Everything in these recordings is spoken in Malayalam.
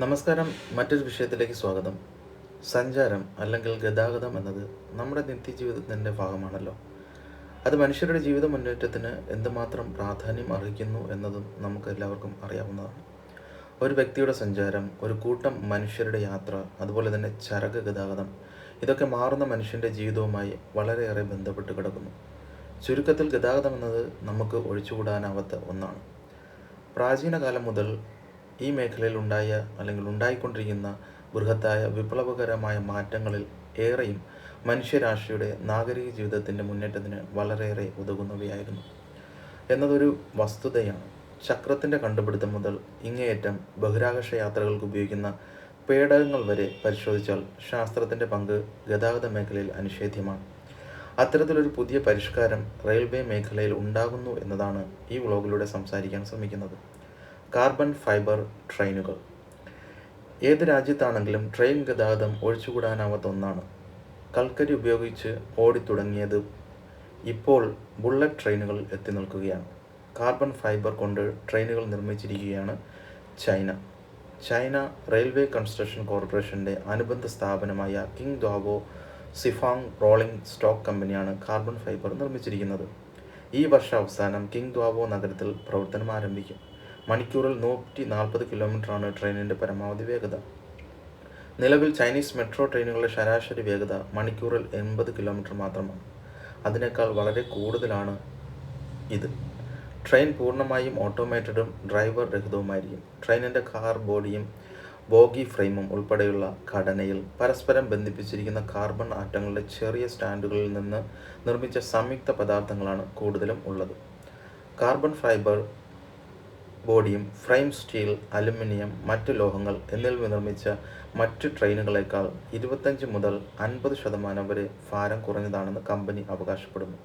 നമസ്കാരം മറ്റൊരു വിഷയത്തിലേക്ക് സ്വാഗതം. സഞ്ചാരം അല്ലെങ്കിൽ ഗതാഗതം എന്നത് നമ്മുടെ നിത്യജീവിതത്തിന്റെ ഭാഗമാണല്ലോ. അത് മനുഷ്യരുടെ ജീവിത മുന്നേറ്റത്തിന് എന്തുമാത്രം പ്രാധാന്യം അർഹിക്കുന്നു എന്നതും നമുക്ക് എല്ലാവർക്കും അറിയാവുന്നതാണ്. ഒരു വ്യക്തിയുടെ സഞ്ചാരം ഒരു കൂട്ടം മനുഷ്യരുടെ യാത്ര അതുപോലെ തന്നെ ചരക്ക് ഗതാഗതം ഇതൊക്കെ മാറുന്ന മനുഷ്യന്റെ ജീവിതവുമായി വളരെയേറെ ബന്ധപ്പെട്ട് കിടക്കുന്നു. ചുരുക്കത്തിൽ ഗതാഗതം എന്നത് നമുക്ക് ഒഴിച്ചുകൂടാനാവാത്ത ഒന്നാണ്. പ്രാചീന കാലം മുതൽ ഈ മേഖലയിൽ ഉണ്ടായ അല്ലെങ്കിൽ ഉണ്ടായിക്കൊണ്ടിരിക്കുന്ന ബൃഹത്തായ വിപ്ലവകരമായ മാറ്റങ്ങളിൽ ഏറെയും മനുഷ്യരാശിയുടെ നാഗരിക ജീവിതത്തിന്റെ മുന്നേറ്റത്തിന് വളരെയേറെ ഉതകുന്നവയായിരുന്നു. എന്നതൊരു വസ്തുതയാണ്. ചക്രത്തിന്റെ കണ്ടുപിടുത്തം മുതൽ ഇങ്ങേയറ്റം ബഹിരാകാശ യാത്രകൾക്ക് ഉപയോഗിക്കുന്ന പേടകങ്ങൾ വരെ പരിശോധിച്ചാൽ ശാസ്ത്രത്തിന്റെ പങ്ക് ഗതാഗത മേഖലയിൽ അനിഷേധ്യമാണ്. അത്തരത്തിലൊരു പുതിയ പരിഷ്കാരം റെയിൽവേ മേഖലയിൽ ഉണ്ടാകുന്നു എന്നതാണ് ഈ വ്ളോഗിലൂടെ സംസാരിക്കാൻ ശ്രമിക്കുന്നത്. കാർബൺ ഫൈബർ ട്രെയിനുകൾ. ഏത് രാജ്യത്താണെങ്കിലും ട്രെയിൻ ഗതാഗതം ഒഴിച്ചുകൂടാനാവാത്ത ഒന്നാണ്. കൽക്കരി ഉപയോഗിച്ച് ഓടിത്തുടങ്ങിയത് ഇപ്പോൾ ബുള്ളറ്റ് ട്രെയിനുകൾ എത്തി നിൽക്കുകയാണ്. കാർബൺ ഫൈബർ കൊണ്ട് ട്രെയിനുകൾ നിർമ്മിച്ചിരിക്കുകയാണ് ചൈന. ചൈന റെയിൽവേ കൺസ്ട്രക്ഷൻ കോർപ്പറേഷന്റെ അനുബന്ധ സ്ഥാപനമായ Qingdao Sifang rolling stock കമ്പനിയാണ് കാർബൺ ഫൈബർ നിർമ്മിച്ചിരിക്കുന്നത്. ഈ വർഷം അവസാനം കിങ് ദ്വാവോ നഗരത്തിൽ പ്രവർത്തനം ആരംഭിക്കും. മണിക്കൂറിൽ നൂറ്റി നാൽപ്പത് കിലോമീറ്ററാണ് ട്രെയിനിന്റെ പരമാവധി വേഗത. നിലവിൽ ചൈനീസ് മെട്രോ ട്രെയിനുകളുടെ ശരാശരി വേഗത മണിക്കൂറിൽ എൺപത് കിലോമീറ്റർ മാത്രമാണ്. അതിനേക്കാൾ വളരെ കൂടുതലാണ് ഇത്. ട്രെയിൻ പൂർണമായും ഓട്ടോമേറ്റഡും ഡ്രൈവർ രഹിതവുമായിരിക്കും ട്രെയിനിന്റെ കാർ ബോഡിയും ബോഗി ഫ്രെയിമും ഉൾപ്പെടെയുള്ള ഘടനയിൽ പരസ്പരം ബന്ധിപ്പിച്ചിരിക്കുന്ന കാർബൺ ആറ്റങ്ങളുടെ ചെറിയ സ്റ്റാൻഡുകളിൽ നിന്ന് നിർമ്മിച്ച സംയുക്ത പദാർത്ഥങ്ങളാണ് കൂടുതലും ഉള്ളത്. കാർബൺ ഫൈബർ ബോഡിയും ഫ്രെയിം സ്റ്റീൽ അലുമിനിയം മറ്റ് ലോഹങ്ങൾ എന്നിവ നിർമ്മിച്ച മറ്റു ട്രെയിനുകളേക്കാൾ ഇരുപത്തഞ്ച് മുതൽ അൻപത് ശതമാനം വരെ ഭാരം കുറഞ്ഞതാണെന്ന് കമ്പനി അവകാശപ്പെടുന്നു.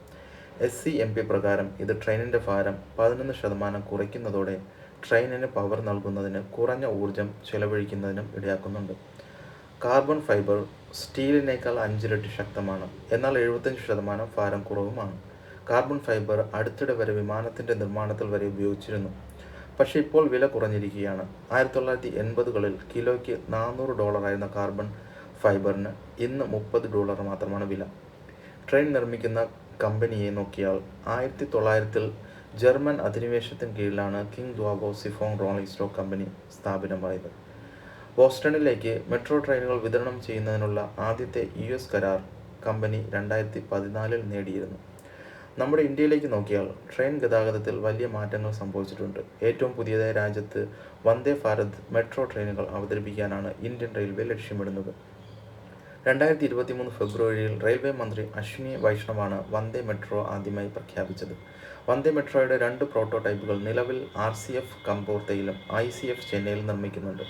എസ് സി എം പി പ്രകാരം ഇത് ട്രെയിനിന്റെ ഭാരം പതിനൊന്ന് ശതമാനം കുറയ്ക്കുന്നതോടെ ട്രെയിനിന് പവർ നൽകുന്നതിന് കുറഞ്ഞ ഊർജം ചെലവഴിക്കുന്നതിനും ഇടയാക്കുന്നുണ്ട്. കാർബൺ ഫൈബർ സ്റ്റീലിനേക്കാൾ അഞ്ചിരട്ടി ശക്തമാണ് എന്നാൽ എഴുപത്തഞ്ച് ശതമാനം ഭാരം കുറവുമാണ്. കാർബൺ ഫൈബർ അടുത്തിടെ വരെ വിമാനത്തിന്റെ നിർമ്മാണത്തിൽ വരെ ഉപയോഗിച്ചിരുന്നു. പക്ഷേ ഇപ്പോൾ വില കുറഞ്ഞിരിക്കുകയാണ്. ആയിരത്തി തൊള്ളായിരത്തി എൺപതുകളിൽ കിലോയ്ക്ക് നാനൂറ് ഡോളറായിരുന്ന കാർബൺ ഫൈബറിന് ഇന്ന് മുപ്പത് ഡോളർ മാത്രമാണ് വില. ട്രെയിൻ നിർമ്മിക്കുന്ന കമ്പനിയെ നോക്കിയാൽ ആയിരത്തി തൊള്ളായിരത്തിൽ ജർമ്മൻ അധിനിവേശത്തിന് കീഴിലാണ് Qingdao Sifang rolling stock company സ്ഥാപിതമായത് ബോസ്റ്റണിലേക്ക് മെട്രോ ട്രെയിനുകൾ വിതരണം ചെയ്യുന്നതിനുള്ള ആദ്യത്തെ യു എസ് കരാർ കമ്പനി രണ്ടായിരത്തി പതിനാലിൽ നേടിയിരുന്നു. നമ്മുടെ ഇന്ത്യയിലേക്ക് നോക്കിയാൽ ട്രെയിൻ ഗതാഗതത്തിൽ വലിയ മാറ്റങ്ങൾ സംഭവിച്ചിട്ടുണ്ട്. ഏറ്റവും പുതിയതായ രാജ്യത്ത് വന്ദേ ഭാരത് മെട്രോ ട്രെയിനുകൾ അവതരിപ്പിക്കാനാണ് ഇന്ത്യൻ റെയിൽവേ ലക്ഷ്യമിടുന്നത്. രണ്ടായിരത്തി ഇരുപത്തി മൂന്ന് ഫെബ്രുവരിയിൽ റെയിൽവേ മന്ത്രി അശ്വിനി വൈഷ്ണവാണ് വന്ദേ മെട്രോ ആദ്യമായി പ്രഖ്യാപിച്ചത്. വന്ദേ മെട്രോയുടെ രണ്ട് പ്രോട്ടോടൈപ്പുകൾ നിലവിൽ ആർ സി എഫ് കമ്പോർത്തയിലും ഐ സി എഫ് ചെന്നൈയിലും നിർമ്മിക്കുന്നുണ്ട്.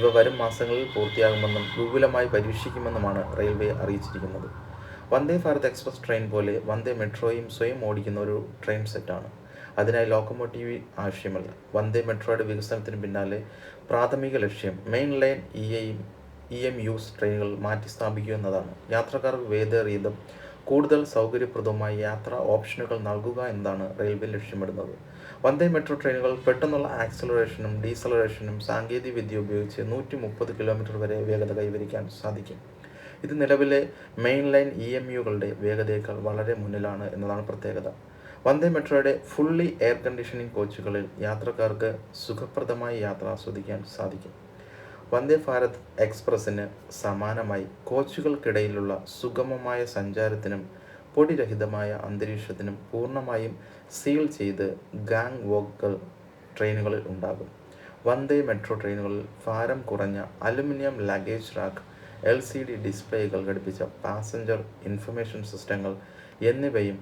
ഇവ വരും മാസങ്ങളിൽ പൂർത്തിയാകുമെന്നും വിപുലമായി പരീക്ഷിക്കുമെന്നുമാണ് റെയിൽവേ അറിയിച്ചിരിക്കുന്നത്. വന്ദേ ഭാരത് എക്സ്പ്രസ് ട്രെയിൻ പോലെ വന്ദേ മെട്രോയും സ്വയം ഓടിക്കുന്ന ഒരു ട്രെയിൻ സെറ്റാണ്. അതിനായി ലോക്കോമോട്ടീവ് ആവശ്യമല്ല. വന്ദേ മെട്രോയുടെ വികസനത്തിന് പിന്നാലെ പ്രാഥമിക ലക്ഷ്യം മെയിൻ ലൈൻ ഇ എയും ഇ എം യൂസ് ട്രെയിനുകൾ മാറ്റി സ്ഥാപിക്കുക എന്നതാണ്. യാത്രക്കാർക്ക് വേദേറിയതും കൂടുതൽ സൗകര്യപ്രദവുമായ യാത്രാ ഓപ്ഷനുകൾ നൽകുക എന്നതാണ് റെയിൽവേ ലക്ഷ്യമിടുന്നത്. വന്ദേ മെട്രോ ട്രെയിനുകൾ പെട്ടെന്നുള്ള ആക്സലറേഷനും ഡീസലറേഷനും സാങ്കേതിക വിദ്യ ഉപയോഗിച്ച് നൂറ്റി മുപ്പത് കിലോമീറ്റർ വരെ വേഗത കൈവരിക്കാൻ സാധിക്കും. ഇത് നിലവിലെ മെയിൻ ലൈൻ ഇ എം യുകളുടെ വേഗതയേക്കാൾ വളരെ മുന്നിലാണ് എന്നതാണ് പ്രത്യേകത. വന്ദേ മെട്രോയുടെ ഫുള്ളി എയർ കണ്ടീഷനിങ് കോച്ചുകളിൽ യാത്രക്കാർക്ക് സുഖപ്രദമായി യാത്ര ആസ്വദിക്കാൻ സാധിക്കും. വന്ദേ ഭാരത് എക്സ്പ്രസ്സിന് സമാനമായി കോച്ചുകൾക്കിടയിലുള്ള സുഗമമായ സഞ്ചാരത്തിനും പൊടിരഹിതമായ അന്തരീക്ഷത്തിനും പൂർണമായും സീൽ ചെയ്ത് ഗാങ് വോക്കുകൾ ട്രെയിനുകളിൽ ഉണ്ടാകും. വന്ദേ മെട്രോ ട്രെയിനുകളിൽ ഭാരം കുറഞ്ഞ aluminium luggage rack L C D displays ഘടിപ്പിച്ച പാസഞ്ചർ ഇൻഫർമേഷൻ സിസ്റ്റങ്ങൾ എന്നിവയും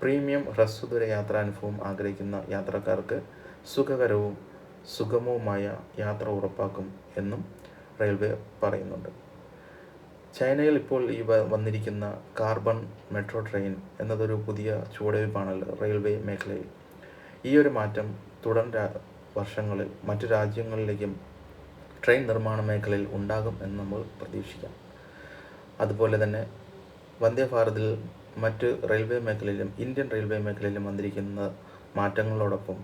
പ്രീമിയം ഹ്രസ്വദൂര യാത്രാനുഭവം ആഗ്രഹിക്കുന്ന യാത്രക്കാർക്ക് സുഖകരവും സുഗമവുമായ യാത്ര ഉറപ്പാക്കും എന്നും റെയിൽവേ പറയുന്നുണ്ട്. ചൈനയിൽ ഇപ്പോൾ ഈ വന്നിരിക്കുന്ന കാർബൺ മെട്രോ ട്രെയിൻ എന്നതൊരു പുതിയ ചുവടുവയ്പ്പാണല്ലോ റെയിൽവേ മേഖലയിൽ. ഈ ഒരു മാറ്റം തുടർ വർഷങ്ങളിൽ മറ്റു രാജ്യങ്ങളിലേക്കും ട്രെയിൻ നിർമ്മാണ മേഖലയിൽ ഉണ്ടാകും എന്ന് നമ്മൾ പ്രതീക്ഷിക്കാം. അതുപോലെ തന്നെ വന്ദേ ഭാരതിൽ മറ്റ് റെയിൽവേ മേഖലയിലും ഇന്ത്യൻ റെയിൽവേ മേഖലയിലും വന്നിരിക്കുന്ന മാറ്റങ്ങളോടൊപ്പം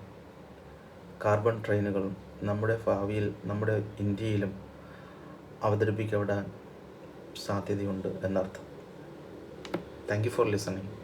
കാർബൺ ട്രെയിനുകളും നമ്മുടെ ഭാവിയിൽ നമ്മുടെ ഇന്ത്യയിലും അവതരിപ്പിക്കപ്പെടാൻ സാധ്യതയുണ്ട് എന്നർത്ഥം. Thank you for listening